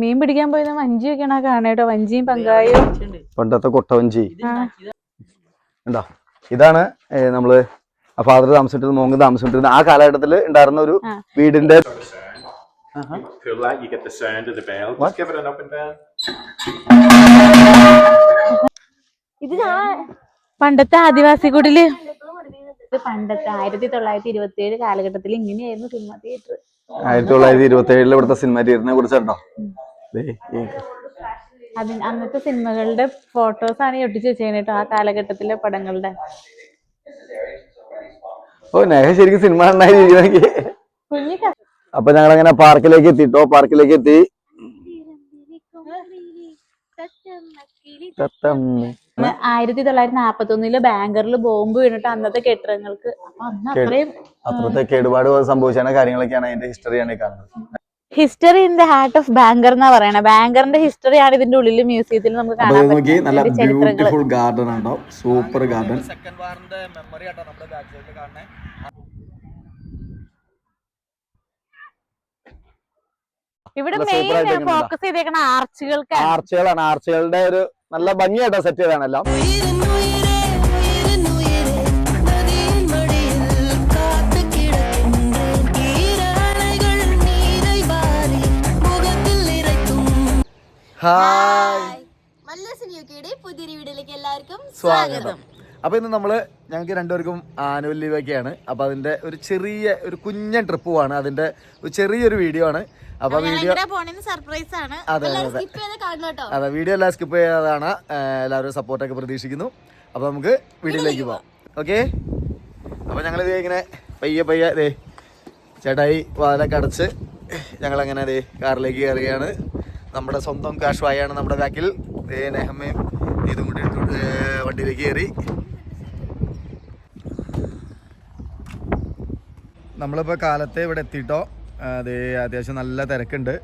മീൻ പിടിക്കാൻ പോയത് വഞ്ചി വെക്കണ കാണേട്ടോ വഞ്ചിയും പങ്കായും. പണ്ടത്തെ കൊട്ട വഞ്ചി. ഉണ്ടോ ഇതാണ് നമ്മൾ ഫാദർ താമസിച്ചിട്ട് മോങ്ക് താമസിച്ചിട്ടിരുന്ന ആ കാലഘട്ടത്തിൽ ഉണ്ടായിരുന്ന ഒരു വീടിന്റെ ഇത്. ഇത് പണ്ടത്തെ ആദിവാസി കുടിൽ. പണ്ടത്തെ ആയിരത്തി തൊള്ളായിരത്തി ഇരുപത്തി ഏഴ് കാലഘട്ടത്തിൽ ഇങ്ങനെയായിരുന്നു സിനിമ തിയേറ്റർ. ആയിരത്തി തൊള്ളായിരത്തി ഇരുപത്തി ഏഴിലെ ഇവിടുത്തെ സിനിമ തിയേറ്ററിനെ കുറിച്ചുണ്ടോ അതിന് അന്നത്തെ സിനിമകളുടെ ഫോട്ടോസ് ആണ് ഒട്ടിച്ചു വെച്ചേക്കുന്നത് കേട്ടോ ആ കാലഘട്ടത്തിലെ പടങ്ങളുടെ. ഓ നേഹ ശരിക്കും സിനിമ അപ്പൊ ഞങ്ങൾ അങ്ങനെ പാർക്കിലേക്ക് എത്തി എത്തിട്ടോ പാർക്കിലേക്ക് എത്തി. ആയിരത്തി തൊള്ളായിരത്തി നാപ്പത്തി ഒന്നിൽ ബാങ്കറിൽ ബോംബ് വീണിട്ട് അന്നത്തെ കെട്ടിടങ്ങൾക്ക്. അത്രയും അത്രത്തെ കേടുപാട് സംഭവിച്ചാണ് കാര്യങ്ങളൊക്കെയാണ് അതിന്റെ ഹിസ്റ്ററിയാണ് കാണുന്നത്. History in the heart of Bangor എന്നാ പറയണേ. ബാങ്കറിന്റെ ഹിസ്റ്ററി ആണ് ഇതിന്റെ ഉള്ളിൽ മ്യൂസിയത്തിൽ നമുക്ക് കാണാൻ പറ്റും നോക്കി നല്ല ബ്യൂട്ടിഫുൾ ഗാർഡൻ ഉണ്ടോ സൂപ്പർ ഗാർഡൻ സെക്കൻഡ് വാറിന്റെ മെമ്മറി ആട്ടോ നമ്മുടെ ബാക്ക് സൈഡിൽ കാണുന്നത് ഇവിടെ മെയിൻ ഫോക്കസ് ചെയ്തേക്കണ ആർച്ചുകൾക്കാണ് ആർച്ചുകളാണ്. ആർച്ചുകളുടെ ഒരു നല്ല ഭംഗിയായിട്ടോ സെറ്റ് ചെയ്താണെല്ലാം ഹായ് സ്വാഗതം. അപ്പൊ ഇന്ന് നമ്മൾ ഞങ്ങൾക്ക് രണ്ടുപേർക്കും ആനുവൽ ലീവ് ഒക്കെയാണ്. അപ്പൊ അതിന്റെ ഒരു ചെറിയ ഒരു കുഞ്ഞൻ ട്രിപ്പ് പോവാണ്. അതിന്റെ ഒരു ചെറിയൊരു വീഡിയോ ആണ്. അപ്പൊ വീഡിയോ സർപ്രൈസ് ആണ്. അതെ, അതെ. അതെ വീഡിയോ എല്ലാം സ്കിപ്പ് ചെയ്യാതാണ്. എല്ലാവരും സപ്പോർട്ടൊക്കെ പ്രതീക്ഷിക്കുന്നു. അപ്പൊ നമുക്ക് വീഡിയോയിലേക്ക് പോവാം. ഓക്കെ അപ്പൊ ഞങ്ങൾ ഇങ്ങനെ പയ്യെ പയ്യെ ദേ ചേട്ടായി വാലൊക്കെ അടച്ച് ഞങ്ങൾ അങ്ങനെ ദേ കാറിലേക്ക് കയറുകയാണ്. നമ്മുടെ സ്വന്തം കാഷ്വായാണ് നമ്മുടെ ബാക്കിൽ ദേ നെഹമ്മയും ഇതും കൂടി എടുത്തോണ്ട് വണ്ടിയിലേക്ക് കയറി നമ്മളിപ്പോൾ കാലത്തെ ഇവിടെ എത്തിയിട്ടോ അത് അത്യാവശ്യം നല്ല തിരക്കുണ്ട്.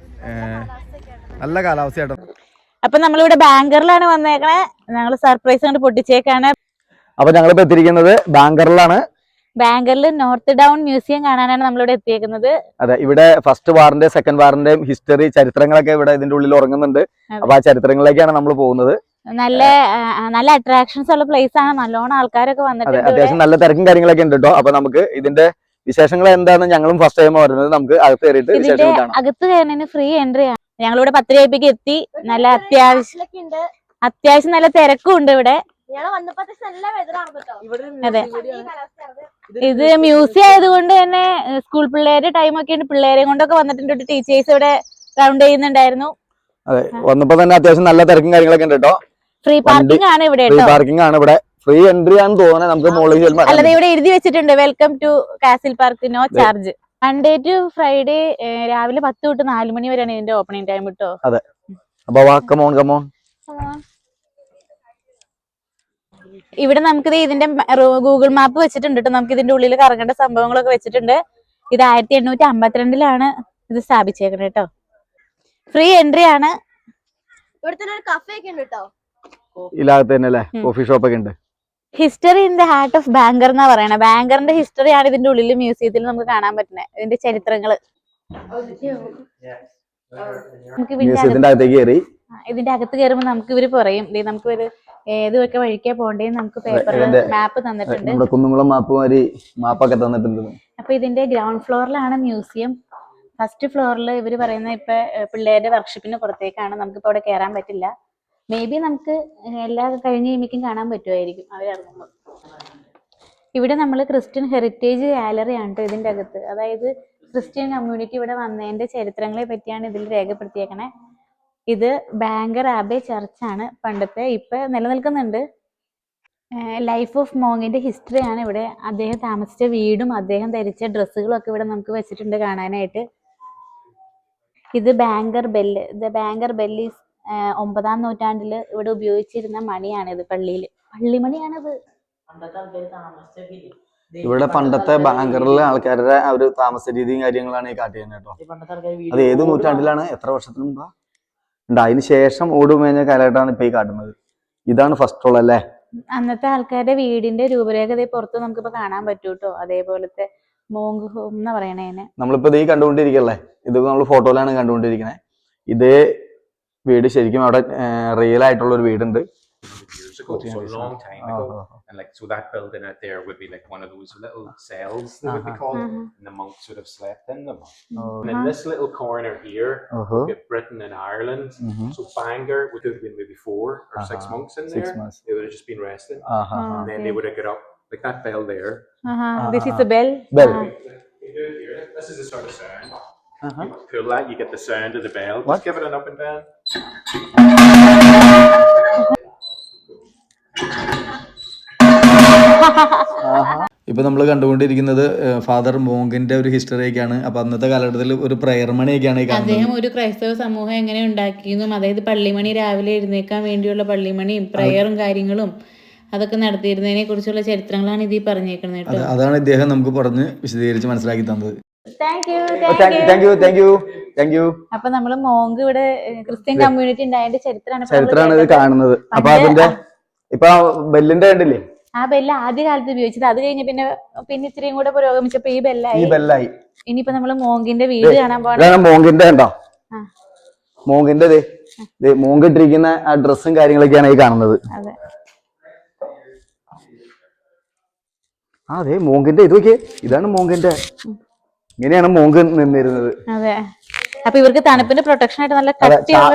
നല്ല കാലാവസ്ഥയാട്ടോ അപ്പൊ നമ്മളിവിടെ ബാങ്കറിലാണ് വന്നേക്കണേ. ഞങ്ങൾ സർപ്രൈസ് കൊണ്ട് പൊട്ടിച്ചേക്കാണ്. അപ്പൊ ഞങ്ങളിപ്പോ എത്തിയിരിക്കുന്നത് ബാങ്കറിലാണ് ബാങ്കറിൽ നോർത്ത് ഡൗൺ മ്യൂസിയം കാണാനാണ് നമ്മളിവിടെ എത്തിയേക്കുന്നത്. അതെ ഇവിടെ ഫസ്റ്റ് വാറിന്റെ സെക്കൻഡ് വാറിന്റെയും ഹിസ്റ്ററി ചരിത്രങ്ങളൊക്കെ ഇവിടെ ഇതിന്റെ ഉള്ളിൽ ഉറങ്ങുന്നുണ്ട്. അപ്പൊ ആ ചരിത്രങ്ങളിലേക്കാണ് നമ്മൾ പോകുന്നത്. നല്ല നല്ല അട്രാക്ഷൻസ് ഉള്ള പ്ലേസ് ആണ്. നല്ലോണം ആൾക്കാരൊക്കെ വന്നിട്ടുണ്ട്. അത്യാവശ്യം നല്ല തിരക്കും കാര്യങ്ങളൊക്കെ ഉണ്ട് കേട്ടോ അപ്പൊ നമുക്ക് ഇതിന്റെ വിശേഷങ്ങൾ എന്താണെന്ന് ഞങ്ങളും ഫസ്റ്റ് ടൈം വരുന്നത് നമുക്ക് അകത്ത് കയറിയിട്ട് ഇതിന്റെ വിശേഷങ്ങൾ കാണാം. അകത്ത് കയറുന്നതിന് ഫ്രീ എൻട്രി ആണ്. ഞങ്ങളിവിടെ പത്ത് രൂപയ്ക്ക് എത്തി. നല്ല അത്യാവശ്യം ഉണ്ട്. അത്യാവശ്യം നല്ല തിരക്കും ഉണ്ട് ഇവിടെ. അതെ. ഇത് മ്യൂസിയം ആയതുകൊണ്ട് തന്നെ സ്കൂൾ പിള്ളേരുടെ ടൈം ഒക്കെ ഉണ്ട്. പിള്ളേരെയും കൊണ്ടൊക്കെ വന്നിട്ടുണ്ട്. ടീച്ചേഴ്സ് ഇവിടെ റൗണ്ട് ചെയ്യുന്നുണ്ടായിരുന്നു. അതെ വന്നപ്പോ തന്നെ അത്യാവശ്യം നല്ല തിരക്കും കാര്യങ്ങളൊക്കെ ഉണ്ട് കേട്ടോ ഫ്രീ പാർക്കിംഗ് ആണ് ഇവിടെ ഫ്രീ പാർക്കിംഗ് ആണ് ഇവിടെ. ഫ്രീ എൻട്രി ആണെന്ന് തോന്നുന്നത് നമുക്ക് മുകളിൽ അല്ലാതെ ഇവിടെ എഴുതി വെച്ചിട്ടുണ്ട്. Welcome to castle park no charge Monday to Friday രാവിലെ പത്ത് തൊട്ട് നാല് മണി വരെയാണ് ഇതിന്റെ ഓപ്പണിംഗ് ടൈം കേട്ടോ അപ്പൊ വാ കമോൺ കമോൺ ഇവിടെ നമുക്ക് ദേ ഇതിന്റെ ഗൂഗിൾ മാപ്പ് വെച്ചിട്ടുണ്ട് കേട്ടോ നമുക്ക് ഇതിന്റെ ഉള്ളിൽ കറങ്ങേണ്ട സംഭവങ്ങളൊക്കെ വെച്ചിട്ടുണ്ട്. ഇത് ആയിരത്തി എണ്ണൂറ്റി അമ്പത്തിരണ്ടിലാണ് ഇത് സ്ഥാപിച്ചേക്കുന്നത് കേട്ടോ ഫ്രീ എൻട്രി ആണ്. ഇവിടെ തന്നെ ഒരു കഫേ ഒക്കെ ഉണ്ട് കേട്ടോ ഇതിനകത്ത് തന്നെ അല്ലേ? കോഫി ഷോപ്പ് ഒക്കെ ഉണ്ട്. History in the heart of Bangor എന്നാ പറയണേ. ബാങ്കറിന്റെ ഹിസ്റ്ററി ആണ് ഇതിന്റെ ഉള്ളിൽ മ്യൂസിയത്തിൽ നമുക്ക് കാണാൻ പറ്റുന്നത്. ഇതിന്റെ ചരിത്രങ്ങൾ. മ്യൂസിയത്തിന്റെ അകത്തേക്ക് കയറി. ഇതിന്റെ അകത്ത് കയറുമ്പോൾ നമുക്ക് ഇവർ പറയും നമുക്ക് ഒരു ഏതൊക്കെ വഴിക്കാ പോണ്ടേ നമുക്ക് പേപ്പറിൽ മാപ്പ് തന്നിട്ടുണ്ട്. നമ്മുടെ കുന്നുംകുളം മാപ്പ് മാതിരി മാപ്പൊക്കെ തന്നിട്ടുണ്ട്. അപ്പൊ ഇതിന്റെ ഗ്രൗണ്ട് ഫ്ലോറിലാണ് മ്യൂസിയം ഫസ്റ്റ് ഫ്ലോറിൽ ഇവർ പറയുന്ന ഇപ്പൊ പിള്ളേരുടെ വർക്ക്ഷോപ്പിന് പുറത്തേക്കാണ്. നമുക്കിപ്പോ അവിടെ കയറാൻ പറ്റില്ല. മേ ബി നമുക്ക് എല്ലാ കഴിഞ്ഞ ഇമിക്കും കാണാൻ പറ്റുമായിരിക്കും അവരിറങ്ങുമ്പോൾ ഇവിടെ നമ്മൾ ക്രിസ്ത്യൻ ഹെറിറ്റേജ് ഗാലറി ആണ് ട്ടോ ഇതിന്റെ അകത്ത്. അതായത് ക്രിസ്ത്യൻ കമ്മ്യൂണിറ്റി ഇവിടെ വന്നതിന്റെ ചരിത്രങ്ങളെ പറ്റിയാണ് ഇതിൽ രേഖപ്പെടുത്തിയേക്കണേ. ഇത് ബാങ്കർ ആബെ ചർച്ചാണ് പണ്ടത്തെ ഇപ്പം നിലനിൽക്കുന്നുണ്ട്. ലൈഫ് ഓഫ് മോങ്ങിന്റെ ഹിസ്റ്ററിയാണ് ഇവിടെ അദ്ദേഹം താമസിച്ച വീടും അദ്ദേഹം ധരിച്ച ഡ്രസ്സുകളും ഒക്കെ ഇവിടെ നമുക്ക് വെച്ചിട്ടുണ്ട് കാണാനായിട്ട്. ഇത് Bangor bell the Bangor bell is ഒമ്പതാം നൂറ്റാണ്ടിൽ ഇവിടെ ഉപയോഗിച്ചിരുന്ന മണിയാണിത് പള്ളിയിൽ. പള്ളിമണിയാണിത്. ഇവിടെ പണ്ടത്തെ ബാങ്കറിലെ ആൾക്കാരുടെ ആ ഒരു താമസ രീതിയും കാര്യങ്ങളാണ് ഈ കാട്ടിയത് കേട്ടോ. അത് ഏത് നൂറ്റാണ്ടിലാണ്? എത്ര വർഷത്തിന് മുമ്പാ? ഉണ്ട് അതിന് ശേഷം ഓടുമേഞ്ഞ കാലഘട്ടമാണ് ഇപ്പൊ ഈ കാട്ടുന്നത്. ഇതാണ് ഫസ്റ്റ് ഉള്ള അല്ലേ? അന്നത്തെ ആൾക്കാരുടെ വീടിന്റെ രൂപരേഖ ദേ പുറത്ത് നമുക്കിപ്പോ കാണാൻ പറ്റൂ കേട്ടോ. അതേപോലത്തെ മോങ്ക് ഹോം എന്ന് പറയണേനെ നമ്മളിപ്പോ ഇത് ഈ കണ്ടുകൊണ്ടിരിക്കല്ലേ? ഇത് നമ്മൾ ഫോട്ടോയിലാണ് കണ്ടുകൊണ്ടിരിക്കുന്നത് ഇത് വീട് ശരിക്കും അവിടെ റിയൽ ആയിട്ടുള്ള ഒരു വീടുണ്ട് years ago, so a long time Oh, ago. oh, oh. And like, so that building out there would be like one of those little cells, they would be called, Uh-huh. and the monks would have slept in them. Oh. And in this little corner here, ഓഹോ we have Britain and Ireland. Mhm. So Bangor would have been maybe four or six Uh-huh. monks in Six there. months. They would have just been resting. Aaha Ah. And then they would have got up, like that bell there. This is a bell Bell. You do it here. This is the sort of sound. Uh-huh. You pull that, you get the sound of the bell. What? Just give it an up and down. ഇപ്പൊ നമ്മൾ കണ്ടുകൊണ്ടിരിക്കുന്നത് father മോങ്കിന്റെ ഒരു ഹിസ്റ്ററിയൊക്കെയാണ്. അപ്പൊ അന്നത്തെ കാലഘട്ടത്തിൽ ഒരു prayer മണിയൊക്കെയാണ് ഈ കാണുന്നത്. അദ്ദേഹം ഒരു ക്രൈസ്തവ സമൂഹം എങ്ങനെ ഉണ്ടാക്കിയെന്നും അതായത് പള്ളിമണി രാവിലെ എഴുന്നേക്കാൻ വേണ്ടിയുള്ള പള്ളിമണിയും പ്രയറും കാര്യങ്ങളും അതൊക്കെ നടത്തിയിരുന്നതിനെ കുറിച്ചുള്ള ചരിത്രങ്ങളാണ് ഇതിൽ പറഞ്ഞേക്കുന്നത് കേട്ടോ. അതാണ് ഇദ്ദേഹം നമുക്ക് പറഞ്ഞ് വിശദീകരിച്ച് മനസ്സിലാക്കി തന്നത്. Thank you thank you thank you thank you അപ്പൊ നമ്മൾ മോങ്ക് ഇവിടെ ക്രിസ്ത്യൻ കമ്മ്യൂണിറ്റി ഉണ്ടായതിന്റെ ചരിത്രമാണ് ചരിത്രമാണ് ഇത് കാണുന്നത്. അപ്പൊ അതിന്റെ ഇപ്പൊ ബെല്ലിന്റെ കണ്ടില്ലേ? ആ ബെല്ല് ആദ്യ കാലത്ത് ഉപയോഗിച്ചത്. അത് കഴിഞ്ഞ് പിന്നെ പിന്നെ ഇത്രയും കൂടെ പുരോഗമിച്ചപ്പോ ഈ ബെല്ലായി. ഈ ബെല്ലായി. ഇനിയിപ്പോ നമ്മൾ മോങ്കിന്റെ വീട് കാണാൻ പോകണം മോങ്കിന്റെ ഉണ്ടോ മോങ്കിന്റെ മോങ്ക് ഇട്ടിരിക്കുന്ന ആ ഡ്രസ്സും കാര്യങ്ങളൊക്കെയാണ് ഈ കാണുന്നത്. അതെ. ആ അതെ മോങ്കിന്റെ ഇത് നോക്കിയേ. ഇതാണ് മോങ്കിന്റെ. ഇങ്ങനെയാണ് മോങ്ക് നിന്നിരുന്നത്. അതെ. അപ്പൊ ഇവർക്ക് തണുപ്പിന്റെ പ്രൊട്ടക്ഷൻ ആയിട്ട് നല്ല കട്ടിയുള്ള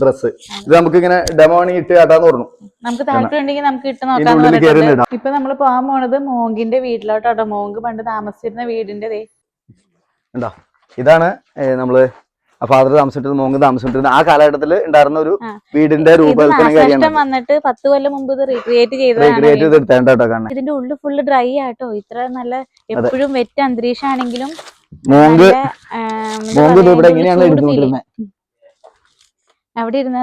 ഡ്രസ് ഇത് നമുക്ക് ഇങ്ങനെ ഡെമോണി ഇട്ട് കാട്ടാന്ന് പറഞ്ഞു നമുക്ക് താല്പര്യമുണ്ടെങ്കിൽ നമുക്ക് ഇട്ട് നോക്കാം. ഇപ്പൊ നമ്മൾ പോകാൻ പോണത് മോങ്കിന്റെ വീട്ടിലോട്ടോ മോങ്ക് പണ്ട് താമസിച്ചിരുന്ന വീടിന്റെ ഇതാണ് നമ്മൾ ഫാദർ താമസിച്ചിരുന്ന മോങ്ക് താമസിച്ചിരുന്ന ആ കാലഘട്ടത്തിൽ ഉണ്ടായിരുന്ന ഒരു വീടിന്റെ രൂപകൽപ്പന വന്നിട്ട് പത്ത് കൊല്ലം മുമ്പ് ഇത് റീക്രിയേറ്റ് റീക്രിയേറ്റ് കാണാൻ ഇതിന്റെ ഉള്ളിൽ ഫുള്ള് ഡ്രൈ ആട്ടോ. ഇത്ര നല്ല എപ്പോഴും വെറ്റ് അന്തരീക്ഷമാണെങ്കിലും മോങ്ക്. ഇവിടെ എങ്ങനെയാണ്. എടുത്തുകൊണ്ടിരുന്നത് അവിടെ ഇരുന്ന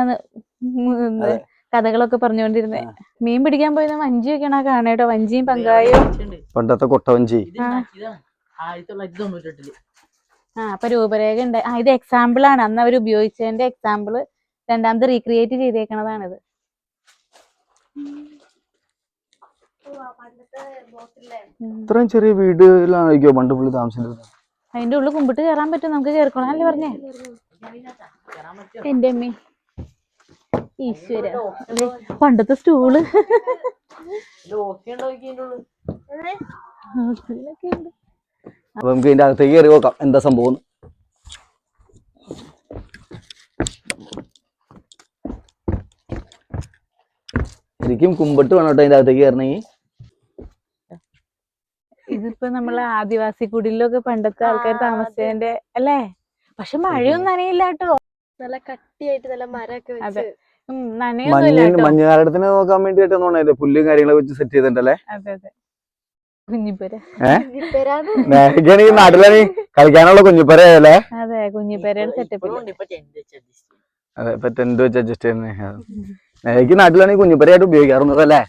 കഥകളൊക്കെ പറഞ്ഞുകൊണ്ടിരുന്നേ. മീൻ പിടിക്കാൻ പോയത് വെക്കണ കാണേട്ടോ വഞ്ചിയും പങ്കായും. പണ്ടത്തെ കൊട്ടവഞ്ചി ആ അപ്പൊ രൂപരേഖ ഉണ്ട്. ആ ഇത് എക്സാമ്പിൾ ആണ് അന്ന് അവർ ഉപയോഗിച്ചതിന്റെ എക്സാമ്പിൾ രണ്ടാമത് റീക്രിയേറ്റ് ചെയ്തേക്കണതാണിത്. ഇത്രയും ചെറിയ വീടുകളിലാണ് പണ്ട് പുള്ളി താമസിച്ചിരുന്നത്? അതിന്റെ ഉള്ളിൽ കുമ്പിട്ട് കയറാൻ പറ്റും. നമുക്ക് കേറിക്കോളാം. അല്ലേ പറഞ്ഞേ? എന്റെ അമ്മേ. ഈശ്വര. പണ്ടത്തെ സ്റ്റൂൾ. അപ്പൊ നമുക്ക് ഇതിന്റെ അകത്തേക്ക് കയറി നോക്കാം. എന്താ സംഭവം. ശരിക്കും കുമ്പിട്ട് വേണം കേട്ടോ അതിന്റെ അകത്തേക്ക് കയറണമെങ്കിൽ ഇതിപ്പോ നമ്മളെ ആദിവാസി കുടിലൊക്കെ പണ്ടത്തെ ആൾക്കാർ താമസിച്ചതിന്റെ അല്ലേ? പക്ഷെ മഴയൊന്നും നനയില്ല കേട്ടോ. നല്ല കട്ടിയായിട്ട് നല്ല മരമൊക്കെ അതെ. വെച്ച് മഞ്ഞുകാലത്തിന് നോക്കാൻ വേണ്ടിട്ട് പുല്ലും കാര്യങ്ങളൊക്കെ വെച്ച് സെറ്റ് ചെയ്തിട്ടുണ്ടല്ലേ അതെ അതെ. കുഞ്ഞിപ്പുര. നാട്ടിലാണെങ്കിൽ കളിക്കാനുള്ള കുഞ്ഞിപ്പര അല്ലേ? അതെ കുഞ്ഞിപ്പരയുടെ സെറ്റപ്പ് അതെ ഇപ്പൊ ടെന്റ് വെച്ച് അഡ്ജസ്റ്റ് ചെയ്യുന്നേ. മേഘയ്ക്ക് നാട്ടിലാണെങ്കിൽ കുഞ്ഞിപ്പരയായിട്ട് ഉപയോഗിക്കാറുള്ളത് അല്ലേ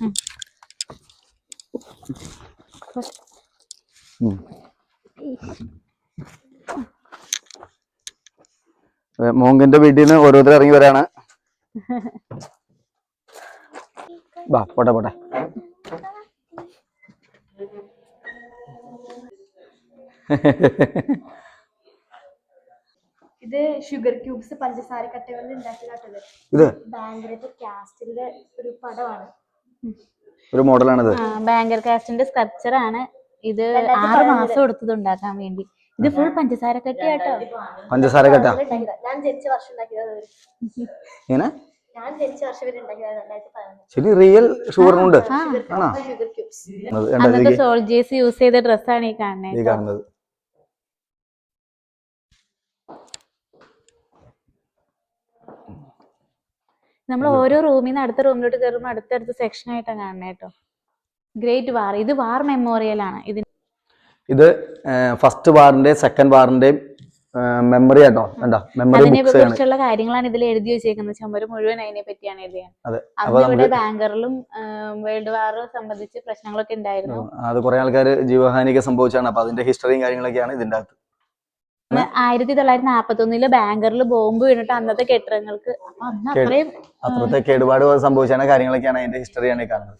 മോങ്കന്റെ വീട്ടിൽ നിന്ന് ഓരോരുത്തർ ഇറങ്ങി വരാണ്. വാ പോട്ടെ പോട്ടെ. ഇത് ഷുഗർ ക്യൂബ്സ് പഞ്ചസാര കട്ടകളിൽ ഉണ്ടാക്കിയതാട്ടത്. ഇത്? ബാങ്കിലത്തെ കാസ്റ്റിന്റെ ഒരു പടമാണ്. ഒരു മോഡലാണിത് ബാങ്കർ കാസ്റ്റിന്റെ സ്ട്രക്ചർ ആണ്. ഇത് ആറ് മാസം എടുത്തത് ഉണ്ടാക്കാൻ വേണ്ടി. ഇത് ഫുൾ പഞ്ചസാര കട്ടിയാട്ടോ പഞ്ചസാര കട്ട? ഞാൻ ജനിച്ച വർഷം ഇങ്ങനെ ശരി റിയൽ ഷുഗർ ഉണ്ട്. ആണോ? അന്നത്തെ സോൾജേഴ്സ് യൂസ് ചെയ്ത ഡ്രസ്സാണ് ഈ കാണുന്നത് ഈ കാണുന്നത്. നമ്മൾ ഓരോ റൂമിൽ നിന്ന് അടുത്ത റൂമിലോട്ട് കയറുമ്പോൾ അടുത്തടുത്ത സെക്ഷൻ ആയിട്ടാണ് കാണുന്നത് കേട്ടോ ഗ്രേറ്റ് വാർ ഇത് വാർ മെമ്മോറിയൽ ആണ്. ഇതിന് ഇത് ഫസ്റ്റ് വാറിന്റെ സെക്കൻഡ് വാറിന്റെയും മെമ്മറി ആട്ടോ. കണ്ടോ? മെമ്മറി അതിനെ ബുക്സ് ആണ്. കുറിച്ചുള്ള കാര്യങ്ങളാണ് ഇതിൽ എഴുതി വെച്ചേക്കുന്നത്. ചുമര് മുഴുവൻ അതിനെ പറ്റിയാണ് എഴുതിയത്. അതെ. അപ്പൊ അന്ന് ഇവിടെ നമുക്ക് ബാങ്കറിലും വേൾഡ് വാർ സംബന്ധിച്ച് പ്രശ്നങ്ങളൊക്കെ ഉണ്ടായിരുന്നു. അത് കുറെ ആൾക്കാർ ജീവഹാനിയൊക്കെ സംഭവിച്ചാണ്. അപ്പൊ അതിന്റെ ഹിസ്റ്ററിയും കാര്യങ്ങളൊക്കെയാണ് ഇതിന്റെ അകത്ത്. ആയിരത്തി തൊള്ളായിരത്തി നാപ്പത്തി ഒന്നിൽ ബാങ്കറിൽ ബോംബ് വീണിട്ട് അന്നത്തെ കെട്ടിടങ്ങൾക്ക് അപ്പൊ അന്ന് കേട്- അത്രയും അത്രത്തെ കേടുപാട് സംഭവിച്ചാണ് കാര്യങ്ങളൊക്കെയാണ് അതിന്റെ ഹിസ്റ്ററിയാണ് കാണുന്നത്.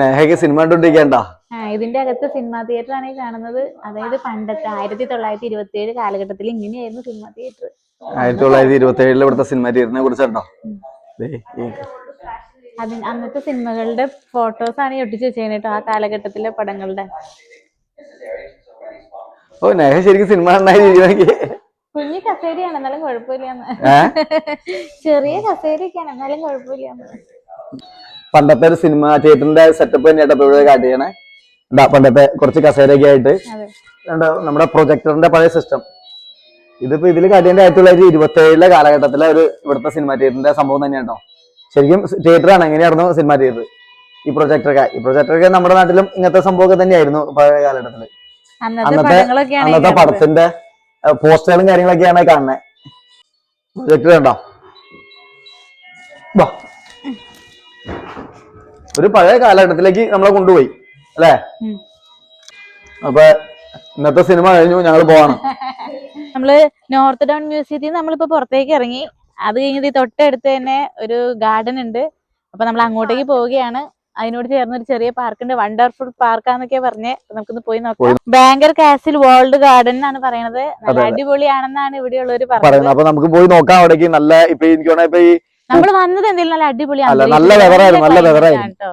നേഹയ്ക്ക് സിനിമ കണ്ടോണ്ടിരിക്കണ്ട? ആ, ഇതിന്റെ അകത്ത് സിനിമാ തിയേറ്റർ ആണ് കാണുന്നത്. അതായത് പണ്ടത്തെ ആയിരത്തി തൊള്ളായിരത്തി ഇരുപത്തി ഏഴ് കാലഘട്ടത്തിൽ ഇങ്ങനെയായിരുന്നു സിനിമാ തിയേറ്റർ. ആയിരത്തി തൊള്ളായിരത്തി ഇരുപത്തി ഏഴിൽ ഇവിടുത്തെ സിനിമ തിയേറ്ററിനെ കുറിച്ചുണ്ടോ? അതിന് അന്നത്തെ സിനിമകളുടെ ഫോട്ടോസ് ആണ് ഒട്ടിച്ചു വെച്ചേക്കുന്നത് കേട്ടോ ആ കാലഘട്ടത്തിലെ പടങ്ങളുടെ. ഓ നേഹ ശരിക്കും സിനിമ നന്നായി ചെയ്യുമെങ്കിൽ കുഞ്ഞു കസേരയാണ് എന്നാലും കുഴപ്പമില്ല? ചെറിയ കസേരയൊക്കെയാണ് എന്നാലും കുഴപ്പമില്ലാന്ന് പണ്ടത്തെ ഒരു സിനിമ തിയേറ്ററിന്റെ സെറ്റപ്പ് തന്നെയായിട്ട് ഇപ്പൊ ഇവിടെ കാട്ടി ചെയ്യണേ എന്താ പണ്ടത്തെ കുറച്ച് കസേരയൊക്കെ ആയിട്ട്. നമ്മുടെ പ്രൊജക്ടറിന്റെ പഴയ സിസ്റ്റം ഇതിപ്പോ ഇതിൽ കാട്ടിയതിന്റെ ആയിരത്തി തൊള്ളായിരത്തി ഇരുപത്തി ഏഴിലെ കാലഘട്ടത്തിലെ ഒരു ഇവിടുത്തെ സിനിമ തിയേറ്ററിന്റെ സംഭവം തന്നെയാണ് കേട്ടോ ശരിക്കും തിയേറ്റർ ആണ് എങ്ങനെയായിരുന്നു സിനിമ തിയേറ്റർ ഈ പ്രൊജക്ടറൊക്കെ ഈ പ്രൊജക്ടറൊക്കെ നമ്മുടെ നാട്ടിലും ഇങ്ങനത്തെ സംഭവമൊക്കെ തന്നെയായിരുന്നു പഴയ കാലഘട്ടത്തിൽ. അന്നത്തെ അന്നത്തെ പടത്തിന്റെ പോസ്റ്ററുകളും കാര്യങ്ങളൊക്കെയാണ് കാണുന്നത് പ്രൊജക്ടർ കണ്ടോ. ഒരു പഴയ കാലഘട്ടത്തിലേക്ക് നമ്മളെ കൊണ്ടുപോയി അല്ലേ. അപ്പൊ ഇന്നത്തെ സിനിമ കഴിഞ്ഞു ഞങ്ങൾ പോവാണ്. നമ്മൾ നോർത്ത് ടൗൺ മ്യൂസിയത്തിൽ നിന്ന് നമ്മളിപ്പോ പുറത്തേക്ക് ഇറങ്ങി. അത് കഴിഞ്ഞത് ഈ തൊട്ടടുത്ത് തന്നെ ഒരു ഗാർഡൻ ഉണ്ട്. അപ്പൊ നമ്മൾ അങ്ങോട്ടേക്ക് പോവുകയാണ്. അതിനോട് ചേർന്ന് ഒരു ചെറിയ പാർക്കുണ്ട്. വണ്ടർഫുൾ പാർക്കാന്നൊക്കെ പറഞ്ഞ് നമുക്കൊന്ന് പോയി നോക്കാം. ബാങ്കർ കാസിൽ വേൾഡ് ഗാർഡൻ എന്നാണ് പറയണത്. നല്ല. അടിപൊളിയാണെന്നാണ് ഇവിടെയുള്ളവർ പറയുന്നത്. അപ്പൊ നമുക്ക് പോയി നോക്കാം അവിടേക്ക്. നല്ല ഇപ്പൊ എനിക്ക് വേണമെങ്കിൽ നമ്മൾ വന്നത് എന്തെങ്കിലും നല്ല അടിപൊളി നല്ല വെതറായിരുന്നു നല്ല.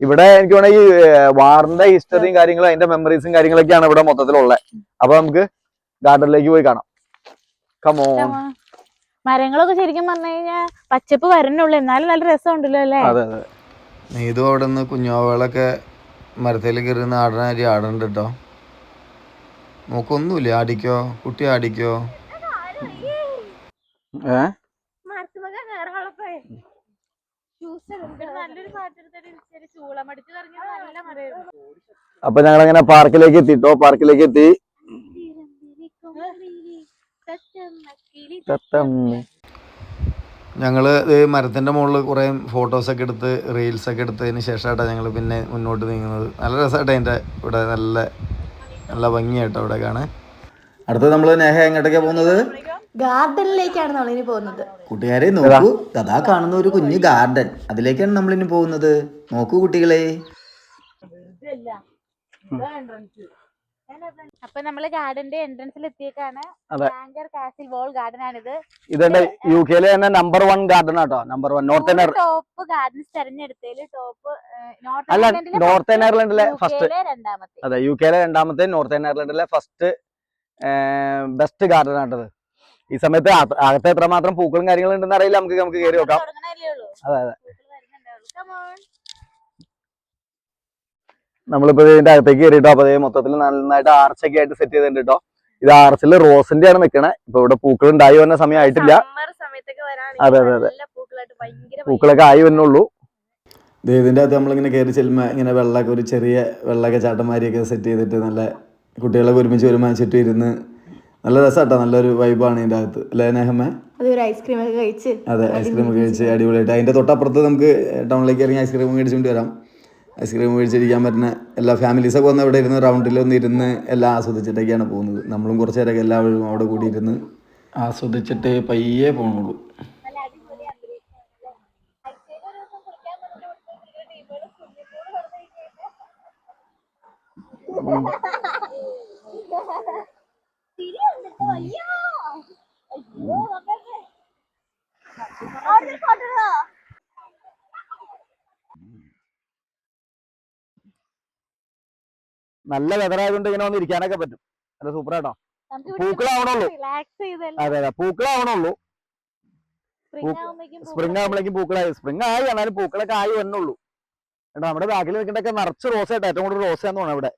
ഇവിടെ എനിക്ക് വേണമെങ്കിൽ ഈ വാറിന്റെ ഹിസ്റ്ററിയും കാര്യങ്ങളും അതിന്റെ മെമ്മറീസും കാര്യങ്ങളൊക്കെയാണ് ഇവിടെ മൊത്തത്തിലുള്ളത് അപ്പൊ നമുക്ക് ഗാർഡനിലേക്ക് പോയി കാണാം. കമോ Come മരങ്ങളൊക്കെ ശരിക്കും പറഞ്ഞു കഴിഞ്ഞാൽ പച്ചപ്പ് വരണുള്ളൂ എന്നാലും നല്ല രസമുണ്ടല്ലോ അല്ലേ? അതെ അതെ. നീതു അവിടെ നിന്ന് കുഞ്ഞോവളൊക്കെ മരത്തിൽ കയറി ആടണ ആടണ്ട് കേട്ടോ നോക്കൊന്നുമില്ല ആടിക്കോ? കുട്ടി ആടിക്കോ? ഏ നല്ലൊരു പാട്ടെടുത്തിട്ട് ചൂളമടിച്ച് പറഞ്ഞ നല്ല മരമായിരുന്നു അപ്പൊ ഞങ്ങൾ അങ്ങനെ പാർക്കിലേക്ക് എത്തിട്ടോ? പാർക്കിലേക്ക് എത്തി ഞങ്ങൾ മരത്തിന്റെ മുകളിൽ കുറെ ഫോട്ടോസ് ഒക്കെ എടുത്ത് റീൽസ് ഒക്കെ എടുത്തതിന് ശേഷമായിട്ടാണ് ഞങ്ങൾ പിന്നെ മുന്നോട്ട് നീങ്ങുന്നത്. നല്ല രസമായിട്ട് അതിന്റെ ഇവിടെ നല്ല നല്ല ഭംഗിയായിട്ടോ ഇവിടെ കാണാൻ. അടുത്തത് നമ്മൾ നേഹ എങ്ങോട്ടൊക്കെയാ പോകുന്നത്? ഗാർഡനിലേക്കാണ് നമ്മളിനി പോകുന്നത്. കൂട്ടുകാരെ നോക്കൂ കഥാ കാണുന്ന ഒരു കുഞ്ഞു ഗാർഡൻ. അതിലേക്കാണ് നമ്മൾ ഇനി പോകുന്നത്. നോക്കൂ കുട്ടികളെ. അപ്പൊ നമ്മൾ ഗാർഡന്റെ എൻട്രൻസിൽ എത്തിയേക്കാണ്. ബാങ്കർ കാസിൽ വോൾ ഗാർഡൻ ആണിത്. ഇതെന്റെ യു കെയിലെ തന്നെ നമ്പർ വൺ ഗാർഡൻ ആട്ടോ. Number one North top gardens തെരഞ്ഞെടുത്തതിൽ top north അല്ല നോർത്ത് അയർലൻഡിലെ ഫസ്റ്റ് രണ്ടാമത്തെ. അതെ യു കെയിലെ രണ്ടാമത്തെ നോർത്ത് അയർലൻഡിലെ ഫസ്റ്റ് ബെസ്റ്റ് ഗാർഡൻ ആട്ടത്. ഈ സമയത്ത് അക- അകത്ത് എത്രമാത്രം പൂക്കളും കാര്യങ്ങളും ഉണ്ടെന്ന് അറിയില്ല. നമുക്ക് നമുക്ക് കയറി നോക്കാം. അതെ, അതെ. നമ്മളിപ്പോ ഇതിന്റെ അകത്തേക്ക് കയറിട്ടോ അപ്പൊ മൊത്തത്തിൽ നന്നായിട്ട് ആർച്ചൊക്കെ ആയിട്ട് സെറ്റ് ചെയ്തിട്ടുണ്ട് കേട്ടോ ഇത് ആർച്ചിൽ റോസിന്റെ ആണ് നിക്കണേ. ഇപ്പൊ ഇവിടെ പൂക്കൾ ഉണ്ടായി വന്ന സമയം ആയിട്ടില്ല. സമയത്തൊക്കെ അതെ, അതെ, അതെ. നല്ല പൂക്കളായിട്ട് ഭയങ്കര പൂക്കളൊക്കെ ആയി വന്നുള്ളൂ ഇതിന്റെ അകത്ത് നമ്മളിങ്ങനെ കയറി ചെല്ലുമ്പോ ഇങ്ങനെ വെള്ളമൊക്കെ ഒരു ചെറിയ വെള്ളമൊക്കെ ചാട്ടന്മാരിയൊക്കെ സെറ്റ് ചെയ്തിട്ട് നല്ല കുട്ടികളൊക്കെ ഒരുമിച്ച് വരുമ്പോൾ ചുറ്റും ഇരുന്ന് നല്ല രസാട്ടോ നല്ലൊരു വൈബാണ് ഇതിന്റെ അകത്ത്. അല്ലേ നെഹമേ അതൊരു ഐസ്ക്രീം ഒക്കെ കഴിച്ച് അതെ ഐസ്ക്രീം ഒക്കെ കഴിച്ച് അടിപൊളിയായിട്ട്. അതിന്റെ തൊട്ടപ്പുറത്ത് നമുക്ക് ടൗണിലേക്ക് ഇറങ്ങി ഐസ്ക്രീം മേടിച്ചുകൊണ്ട് വരാം. ഐസ്ക്രീം മേടിച്ചിരിക്കാൻ പറ്റുന്ന എല്ലാ ഫാമിലീസൊക്കെ വന്ന് അവിടെ ഇരുന്ന് റൗണ്ടിൽ ഒന്ന് ഇരുന്ന് എല്ലാം ആസ്വദിച്ചിട്ടൊക്കെയാണ് പോകുന്നത്. നമ്മളും കുറച്ച് നേരമൊക്കെ എല്ലാവരും അവിടെ കൂടി ഇരുന്ന് ആസ്വദിച്ചിട്ട് പയ്യെ പോകണുള്ളൂ നല്ല വെതറായതുകൊണ്ട് ഇങ്ങനെ വന്ന് ഇരിക്കാനൊക്കെ പറ്റും. നല്ല സൂപ്പറാട്ടോ ആട്ടോ. പൂക്കളാവണുള്ളൂ. അതെ അതെ. പൂക്കളാവണുള്ളൂ. സ്പ്രിംഗ് ആകുമ്പോഴേക്കും പൂക്കളായി. സ്പ്രിംഗ് ആയി എന്നാലും പൂക്കളൊക്കെ ആയി വന്നുള്ളൂ. കേട്ടോ നമ്മുടെ ബാക്കിൽ നിൽക്കേണ്ടൊക്കെ നിറച്ച് റോസ് കേട്ടോ ഏറ്റവും കൂടുതൽ റോസയാന്ന് തോന്നുന്നു ഇവിടെ.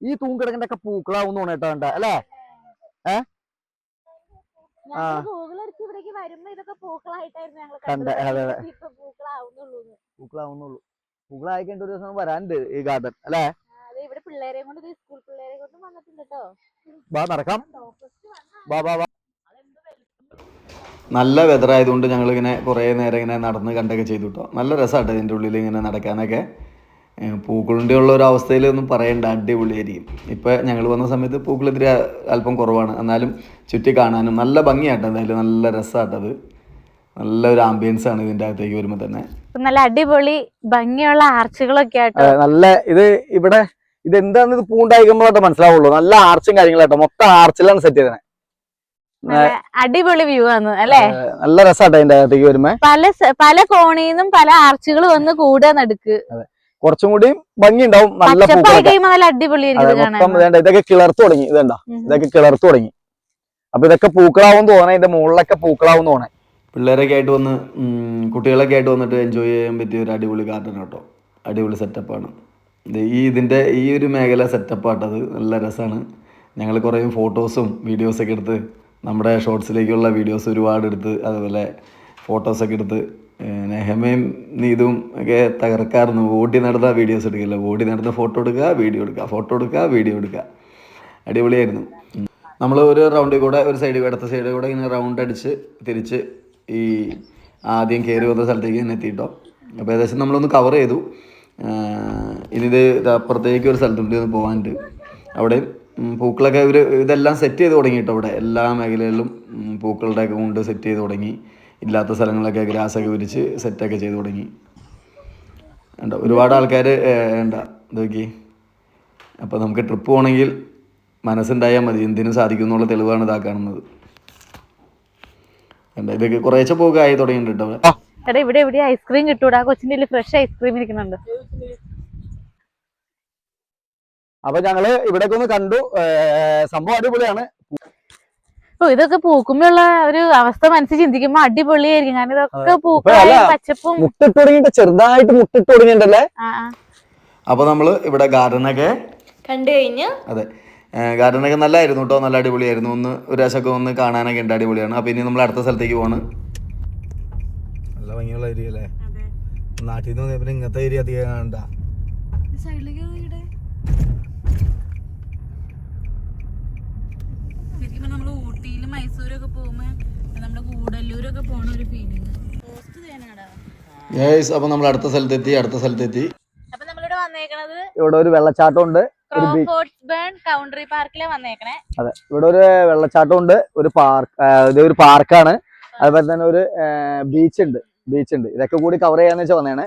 ഈ തൂങ്ങിക്കിടക്കേണ്ടൊക്കെ പൂക്കളാവും തോന്നേട്ടോ കണ്ട. അല്ലേ? ആ. ഇവിടേക്ക് വരുമ്പോ ഇതൊക്കെ പൂക്കളായിട്ടായിരുന്നു ഞങ്ങൾ കണ്ട, അതെ, അതെ. ഇപ്പൊ പൂക്കളാവുന്നുള്ളൂ പൂക്കളാവുന്നുള്ളൂ. പൂക്കളായി കഴിഞ്ഞ ഒരു ദിവസം വരാനുണ്ട് ഈ ഗാർഡൻ അല്ലേ? ഇവിടെ പിള്ളേരെ കൊണ്ട് സ്കൂൾ പിള്ളേരെ കൊണ്ട് വന്നിട്ടുണ്ട് കേട്ടോ വാ നടക്കാം. വാ വാ വാ. നല്ല വെതർ ആയതുകൊണ്ട് ഞങ്ങൾ ഇങ്ങനെ കുറേ നേരം ഇങ്ങനെ നടന്ന് കണ്ടൊക്കെ ചെയ്തു കേട്ടോ നല്ല രസമാട്ടോ ഇതിന്റെ ഉള്ളിൽ ഇങ്ങനെ നടക്കാനൊക്കെ. പൂക്കളുടെ ഉള്ള ഒരു അവസ്ഥയിൽ ഒന്നും പറയണ്ട അടിപൊളിയായിരിക്കും. ഇപ്പോൾ ഞങ്ങൾ വന്ന സമയത്ത് പൂക്കൾ ഇത്തിരി അല്പം കുറവാണ്. എന്നാലും ചുറ്റി കാണാനും നല്ല ഭംഗിയാട്ടോ എന്തായാലും നല്ല രസമാട്ടത് നല്ല ഒരു ആംബിയൻസ് ആണ് ഇതിന്റെ അകത്തേക്ക് വരുമ്പോൾ തന്നെ. നല്ല അടിപൊളി ഭംഗിയുള്ള ആർച്ചുകളൊക്കെ ആയിട്ട് നല്ല ഇത് ഇവിടെ ഇത് എന്താണെന്ന് ഇത് പൂണ്ടായിക്കുമ്പോഴായിട്ട് മനസ്സിലാവുള്ളൂ. നല്ല ആർച്ചും കാര്യങ്ങളാട്ടോ. മൊത്തം ആർച്ചിലാണ് സെറ്റ് ചെയ്തത് നല്ല അടിപൊളി വ്യൂ ആണ് അല്ലേ? നല്ല രസമാട്ടോ അതിന്റെ അകത്തേക്ക് വരുമ്പോ. പല പല കോണിന്നും പല ആർച്ചുകൾ വന്ന് കൂടുക നടുക്ക്. കുറച്ചും കൂടി ഭംഗി ഉണ്ടാവും നല്ല ഇതേണ്ട ഇതൊക്കെ കിളർത്ത് തുടങ്ങി ഇതേണ്ട. ഇതൊക്കെ കിളർത്ത് തുടങ്ങി. അപ്പൊ ഇതൊക്കെ പൂക്കളാവും തോന്നേ ഇതിന്റെ മുകളിലൊക്കെ പൂക്കളാവും തോന്നേ പിള്ളേരൊക്കെ ആയിട്ട് വന്ന് കുട്ടികളൊക്കെ ആയിട്ട് വന്നിട്ട് എൻജോയ് ചെയ്യാൻ പറ്റിയ ഒരു അടിപൊളി ഗാർഡൻ കേട്ടോ അടിപൊളി സെറ്റപ്പാണ് ഈ ഇതിന്റെ ഈ ഒരു മേഖല സെറ്റപ്പാട്ടത് നല്ല രസമാണ് ഞങ്ങൾ കുറേ ഫോട്ടോസും വീഡിയോസൊക്കെ എടുത്ത് നമ്മുടെ ഷോർട്സിലേക്കുള്ള വീഡിയോസ് ഒരുപാട് എടുത്ത് അതുപോലെ ഫോട്ടോസൊക്കെ എടുത്ത് നെഹമയും നീതും ഒക്കെ തകർക്കാറുന്നു ഓടി നടന്ന വീഡിയോസ് എടുക്കില്ല. ഓടി നടന്ന് ഫോട്ടോ എടുക്കുക വീഡിയോ എടുക്കുക. ഫോട്ടോ എടുക്കുക വീഡിയോ എടുക്കുക. അടിപൊളിയായിരുന്നു. നമ്മൾ ഒരു റൗണ്ടിൽ കൂടെ ഒരു സൈഡിൽ അടുത്ത സൈഡിൽ കൂടെ ഇങ്ങനെ റൗണ്ട് അടിച്ച് തിരിച്ച് ഈ ആദ്യം കയറി വന്ന സ്ഥലത്തേക്ക് തന്നെ എത്തിയിട്ടോ. അപ്പോൾ ഏകദേശം നമ്മളൊന്ന് കവർ ചെയ്തു. ഇനിത് അപ്പുറത്തേക്ക് ഒരു സ്ഥലത്തുണ്ട് ഒന്ന് പോകാനുണ്ട് അവിടെ പൂക്കളൊക്കെ ഇവർ ഇതെല്ലാം സെറ്റ് ചെയ്ത് തുടങ്ങിയിട്ടോ അവിടെ. എല്ലാ മേഖലകളിലും പൂക്കളുടെയൊക്കെ കൊണ്ട് സെറ്റ് ചെയ്ത് തുടങ്ങി. ഇല്ലാത്ത സ്ഥലങ്ങളൊക്കെ ഗ്രാസൊക്കെ വിരിച്ച് സെറ്റൊക്കെ ചെയ്ത് തുടങ്ങി. ഉണ്ടോ ഒരുപാട് ആൾക്കാർ ഉണ്ട് ഇതൊക്കെ അപ്പോൾ നമുക്ക് ട്രിപ്പ് പോകണമെങ്കിൽ മനസ്സുണ്ടായാൽ മതി. എന്തിനും സാധിക്കും എന്നുള്ള തെളിവാണ് ഇതാ കാണുന്നത്. എന്താ ഇതൊക്കെ കുറേശ്ശെ പോവുക ആയി തുടങ്ങിയിട്ടുണ്ട് അവിടെ. എടാ ഇവിടെ എവിടെ ഐസ്ക്രീം കിട്ടൂടാ. കൊച്ചിന്റെ ഫ്രഷ് ഐസ്ക്രീം ഇരിക്കുന്നുണ്ട്. അപ്പൊ ഞങ്ങൾ ഇവിടേക്ക് ഒന്ന് കണ്ടു സംഭവം അടിപൊളിയാണ്. ഓ ഇതൊക്കെ പൂക്കുമ്പോഴുള്ള ഒരു അവസ്ഥ മനസ്സിൽ ചിന്തിക്കുമ്പോ അടിപൊളിയായിരിക്കും. കാരണം ഇതൊക്കെ പൂക്കും പച്ചപ്പും മുട്ടിട്ട് തുടങ്ങിട്ട് ചെറുതായിട്ട് മുട്ടിട്ട് തുടങ്ങിണ്ടല്ലേ. അപ്പൊ നമ്മൾ ഇവിടെ ഗാർഡനൊക്കെ കണ്ടു കഴിഞ്ഞ് അതെ. ഗാർഡനൊക്കെ നല്ലായിരുന്നു കേട്ടോ നല്ല അടിപൊളിയായിരുന്നു. ഒന്ന് ഒരു രസമൊക്കെ ഒന്ന് കാണാനൊക്കെ ഉണ്ട്. അടിപൊളിയാണ്. അപ്പൊ ഇനി നമ്മൾ അടുത്ത സ്ഥലത്തേക്ക് പോവാണ്. നല്ല ഭംഗിയുള്ള ഏരിയ അല്ലേ? നാട്ടിൽ നിന്ന് ഇങ്ങനത്തെ ഏരിയ അധികം കാണണ്ട. ശരിക്കും നമ്മൾ ഊട്ടിയിലും മൈസൂരൊക്കെ പോകുമ്പോ നമ്മുടെ ഗൂഡല്ലൂരൊക്കെ പോണ ഒരു ഫീലിംഗ് പോസ്റ്റ് തേനാടാ. ഗൈസ് അപ്പൊ നമ്മൾ അടുത്ത സ്ഥലത്തെത്തി അടുത്ത സ്ഥലത്തെത്തി. അപ്പൊ നമ്മളിവിടെ വന്നേക്കണത് ഇവിടെ ഒരു വെള്ളച്ചാട്ടം ഉണ്ട് ഒരു ബീച്ച് ബേൺ കൗണ്ടറി പാർക്കിലെ വന്നേക്കണേ. അതെ ഇവിടെ ഒരു വെള്ളച്ചാട്ടം ഉണ്ട് ഒരു പാർക്ക് ഇത് ഒരു പാർക്കാണ് അതുപോലെ തന്നെ ഒരു ബീച്ച് ഉണ്ട് ബീച്ച് ഉണ്ട്. ഇതൊക്കെ കൂടി കവർ ചെയ്യാന്ന് വെച്ചാൽ വന്നേണ്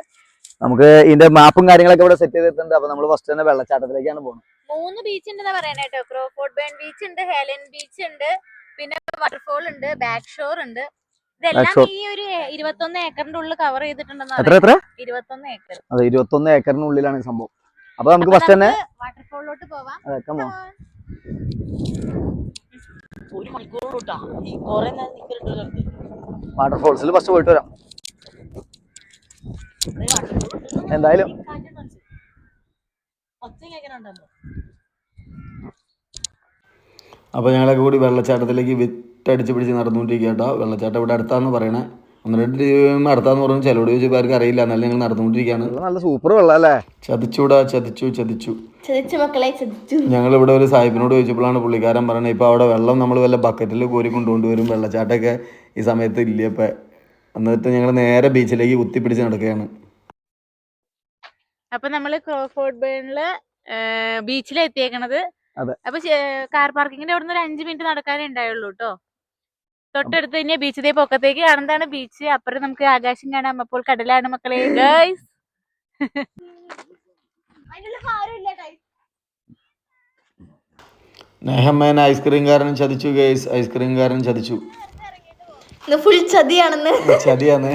നമുക്ക് ഇതിന്റെ മാപ്പും കാര്യങ്ങളൊക്കെ ഇവിടെ സെറ്റ് ചെയ്തിട്ടുണ്ട്. അപ്പൊ നമ്മൾ ഫസ്റ്റ് തന്നെ വെള്ളച്ചാട്ടത്തിലേക്കാണ് പോകുന്നത് മൂന്ന് ബീച്ച് ഉണ്ട് പറയാനായിട്ടോ ക്രോഫോർഡ് ബേൺ ബീച്ച് ഉണ്ട് ഹെലൻ ബീച്ച് ഉണ്ട് പിന്നെ വാട്ടർഫോൾ ഉണ്ട് ബാക്ക് ഷോർ ഉണ്ട്. ഇതെല്ലാം ഈ ഒരു ഇരുപത്തൊന്ന് ഏക്കറിന്റെ ഉള്ളിൽ കവർ ചെയ്തിട്ടുണ്ടെന്ന് എത്ര എത്ര? ഇരുപത്തൊന്ന് ഏക്കർ. അതെ ഇരുപത്തൊന്ന് ഏക്കറിനുള്ളിലാണ് ഈ സംഭവം. അപ്പൊ നമുക്ക് ഫസ്റ്റ് തന്നെ വാട്ടർഫോളിലോട്ട് പോവാം. ഒരു വാട്ടർഫോൾസിൽ ഫസ്റ്റ് പോയിട്ട് വരാം. എന്തായാലും അപ്പോൾ ഞങ്ങളൊക്കെ കൂടി വെള്ളച്ചാട്ടത്തിലേക്ക് വിറ്റടിച്ച് പിടിച്ച് നടന്നുകൊണ്ടിരിക്കുക കേട്ടോ. വെള്ളച്ചാട്ടം ഇവിടെ അടുത്താന്ന് പറയണേ. ഒന്ന് രണ്ട് രൂപ അടുത്താന്ന് പറഞ്ഞു ചിലരോട് ചോദിച്ചപ്പോൾ ആർക്കും അറിയില്ല. എന്നാലും ഞങ്ങൾ നടന്നുകൊണ്ടിരിക്കുകയാണ്. നല്ല സൂപ്പർ വെള്ളം അല്ലേ? ചതിച്ചൂടാ ചതിച്ചു ചതിച്ചു. ഞങ്ങൾ ഇവിടെ ഒരു സാഹിബിനോട് ചോദിച്ചപ്പോഴാണ് പുള്ളിക്കാരൻ പറയുന്നത് ഇപ്പോൾ അവിടെ വെള്ളം നമ്മൾ വല്ല ബക്കറ്റിൽ കോരി കൊണ്ടുകൊണ്ടുവരും വെള്ളച്ചാട്ടമൊക്കെ ഈ സമയത്ത് ഇല്ല ഇപ്പം? എന്നിട്ട് ഞങ്ങൾ നേരെ ബീച്ചിലേക്ക് കുത്തിപ്പിടിച്ച് നടക്കുകയാണ്. അപ്പൊ നമ്മൾ ക്രോഫോർഡ് ബേണിൽ ബീച്ചിലെത്തിയേക്കണത് അപ്പൊ കാർ പാർക്കിങ്ങിന്റെ നിന്ന് ഒരു അഞ്ചു മിനിറ്റ് നടക്കാനേ ഉണ്ടായുള്ളൂ കേട്ടോ തൊട്ടടുത്ത് തന്നെ ബീച്ച് ഇതേ പൊക്കത്തേക്ക് കാണുന്നതാണ് ബീച്ച്. അപ്പുറം നമുക്ക് ആകാശം കാണാം. അപ്പോൾ കടലാണ് മക്കളെ ഗൈസ് നേഹമ്മേൻ ഐസ്ക്രീംകാരൻ ചതിച്ചു ഗേസ് ഐസ്ക്രീംകാരൻ ചതിച്ചു. ഫുൾ ചതിയാണെന്ന്. ചതിയാന്ന്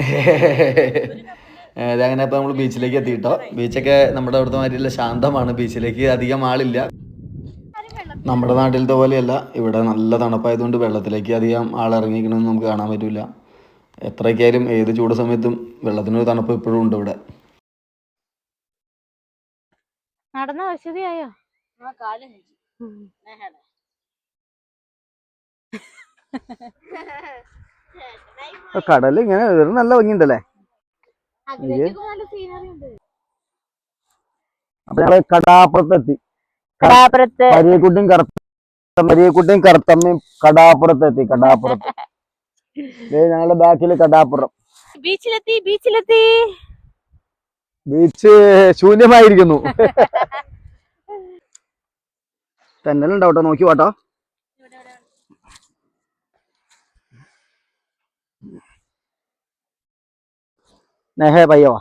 അങ്ങനെ അപ്പൊ നമ്മൾ ബീച്ചിലേക്ക് എത്തിയിട്ടോ. ബീച്ചൊക്കെ നമ്മുടെ അവിടുത്തെ മാതിരിയുള്ള ശാന്തമാണ്. ബീച്ചിലേക്ക് അധികം ആളില്ല. നമ്മുടെ നാട്ടിലത്തെ പോലെയല്ല. ഇവിടെ നല്ല തണുപ്പായതുകൊണ്ട് വെള്ളത്തിലേക്ക് അധികം ആൾ ഇറങ്ങിക്കണമെന്ന് നമുക്ക് കാണാൻ പറ്റില്ല എത്രയൊക്കെയായാലും ഏത് ചൂട് സമയത്തും വെള്ളത്തിനൊരു തണുപ്പ് ഇപ്പോഴും ഉണ്ട് ഇവിടെ. നടന്ന? ആ കടൽ ഇങ്ങനെ നല്ല ഭംഗിയുണ്ടല്ലേ? നല്ല സീനറി ഉണ്ട്. അപ്പൊ ഞങ്ങൾ കടാപ്പുറത്തെത്തി. കടാപ്പുറത്ത്. പരിയക്കുട്ടിയും കറുത്ത പരിയക്കുട്ടിയും കറുത്തമ്മയും കടാപ്പുറത്തെത്തി കടാപ്പുറത്ത്. ഞങ്ങളുടെ ബാക്കിൽ കടാപ്പുറം. ബീച്ചിലെത്തി ബീച്ചിലെത്തി. ബീച്ച് ശൂന്യമായിരിക്കുന്നു. തെന്നലുണ്ടാവട്ടോ നോക്കി വാട്ടോ നെഹേ പയ്യവാ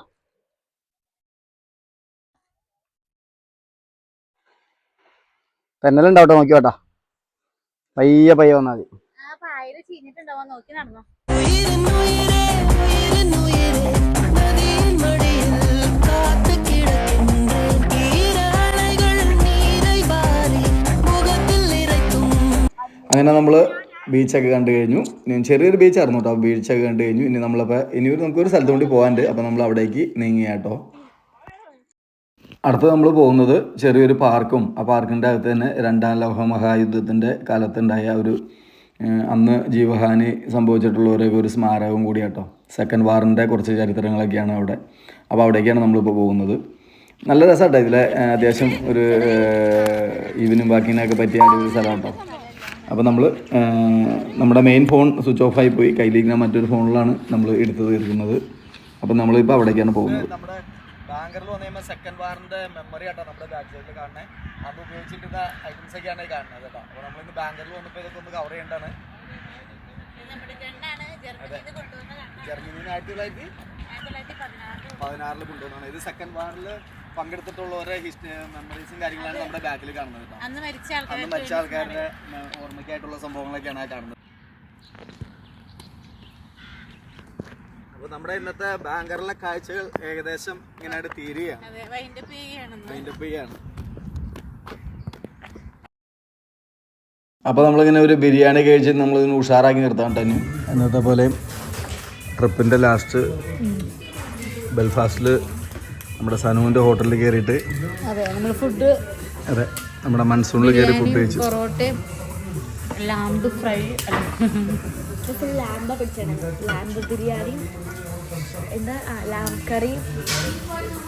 പെന്നലുണ്ടാവട്ടോ നോക്കി വേട്ടാ പയ്യ പയ്യ വന്നാൽ മതി അങ്ങനെ നമ്മൾ ബീച്ചൊക്കെ കണ്ടു കഴിഞ്ഞു. ഇനി ചെറിയൊരു ബീച്ചായിരുന്നു കേട്ടോ. ബീച്ചൊക്കെ കണ്ടു കഴിഞ്ഞു. ഇനി നമ്മളപ്പോൾ ഇനി ഒരു നമുക്കൊരു സ്ഥലത്ത് കൊണ്ട് പോകാനുണ്ട് അപ്പോൾ നമ്മൾ അവിടേക്ക് നീങ്ങി കേട്ടോ. അടുത്ത് നമ്മൾ പോകുന്നത് ചെറിയൊരു പാർക്കും ആ പാർക്കിന്റെ അകത്ത് തന്നെ രണ്ടാം ലോക മഹായുദ്ധത്തിന്റെ കാലത്തുണ്ടായ ഒരു അന്ന് ജീവഹാനി സംഭവിച്ചിട്ടുള്ളവരൊക്കെ ഒരു സ്മാരകവും കൂടി കേട്ടോ. സെക്കൻഡ് വാറിന്റെ കുറച്ച് ചരിത്രങ്ങളൊക്കെയാണ് അവിടെ. അപ്പോൾ അവിടേക്കാണ് നമ്മളിപ്പോൾ പോകുന്നത്. നല്ല രസമാട്ടോ ഇതിലെ അത്യാവശ്യം ഒരു ഈവനും ബാക്കിനൊക്കെ പറ്റിയ ഒരു സ്ഥലം കേട്ടോ. അപ്പോൾ നമ്മൾ നമ്മുടെ മെയിൻ ഫോൺ സ്വിച്ച് ഓഫ് ആയി പോയി. കയ്യിലിരിക്കുന്ന മറ്റൊരു ഫോണിലാണ് നമ്മൾ എടുത്ത് തീർക്കുന്നത്. അപ്പോൾ നമ്മളിപ്പോൾ അവിടേക്കാണ് പോകുന്നത്. നമ്മുടെ ബാങ്കറിൽ വന്നു കഴിയുമ്പോൾ സെക്കൻഡ് വാറിന്റെ മെമ്മറി ആട്ടോ നമ്മുടെ ബാക്ക് സൈഡിൽ കാണുന്നത് അന്ന് ഉപയോഗിച്ചിട്ടുള്ള ഐറ്റംസ് ഒക്കെയാണ് കാണുന്നത് കേട്ടോ. അപ്പോൾ നമ്മളിന്ന് ബാങ്കറിൽ വന്നപ്പോൾ ഇതൊക്കെ ഒന്ന് കവർ ചെയ്യേണ്ടതാണ്. ജർമ്മനിയിൽ നിന്ന് ആയിരത്തി തൊള്ളായിരത്തി പതിനാറിൽ കൊണ്ടുവന്നാണ് ഇത് സെക്കൻഡ് വാറിൽ പങ്കെടുത്തിട്ടുള്ളവരെ ഹിസ്റ്ററി മെമ്മറീസും കാര്യങ്ങളാണ് നമ്മുടെ ബാക്കിൽ കാണുന്നത് കേട്ടോ. അന്ന് മരിച്ച ആൾക്കാരുടെ ഓർമ്മയ്ക്കായിട്ടുള്ള സംഭവങ്ങളൊക്കെയാണ് കാണുന്നത്. അപ്പോൾ നമ്മുടെ ഇന്നത്തെ ബാങ്കറിലെ കാഴ്ചകൾ ഏകദേശം ഇങ്ങനെ തീരുകയാണ്. വൈൻഡപ്പ് ചെയ്യാണ് അപ്പോൾ നമ്മളിങ്ങനെ ഒരു ബിരിയാണി കഴിച്ച് നമ്മളിങ്ങനെ ഉഷാറാക്കി നിർത്താൻ തന്നെ ഇന്നത്തെ പോലെ ട്രിപ്പിന്റെ ലാസ്റ്റ് ബെൽഫാസ്റ്റിൽ നമ്മുടെ സനുവിന്റെ ഹോട്ടലിൽ കയറിയിട്ട് അതെ നമ്മൾ ഫുഡ് അതെ നമ്മുടെ മൺസൂണിൽ കയറി ഫുഡ് കഴിച്ചു. പൊറോട്ടയും ലാമ്പ് ഫ്രൈ ലാമ്പ പിടിച്ചാണ് ലാമ്പ് ബിരിയാണി എന്താ ലാമ്പ് കറി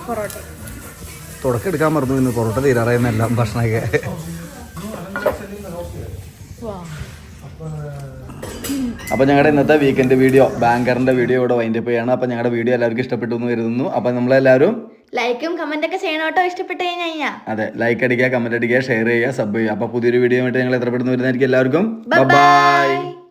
പൊറോട്ട. തുടക്കം എടുക്കാൻ മറന്നു ഇന്ന് പൊറോട്ട തീരാറായിരുന്നു എല്ലാം ഭക്ഷണമൊക്കെ. അപ്പോൾ ഞങ്ങളുടെ ഇന്നത്തെ വീക്കെൻഡ് വീഡിയോ ബാങ്കറിന്റെ വീഡിയോ ഇവിടെ വൈൻഡപ്പ് ചെയ്യാണ്. അപ്പോൾ ഞങ്ങളുടെ വീഡിയോ എല്ലാവർക്കും ഇഷ്ടപ്പെട്ടു എന്ന് കരുതുന്നു. അപ്പോൾ നമ്മളെല്ലാവരും ലൈക്കും കമന്റ് ഒക്കെ ചെയ്യണം കേട്ടോ ഇഷ്ടപ്പെട്ട് കഴിഞ്ഞ് കഴിഞ്ഞാൽ അതെ ലൈക്ക് അടിക്കുക കമന്റ് അടിക്കുക ഷെയർ ചെയ്യുക സബ് ചെയ്യുക. അപ്പൊ പുതിയൊരു വീഡിയോ ആയിട്ട് ഞങ്ങൾ എത്ര പെട്ടെന്ന് വരുന്നതായിരിക്കും എല്ലാവർക്കും ബൈ.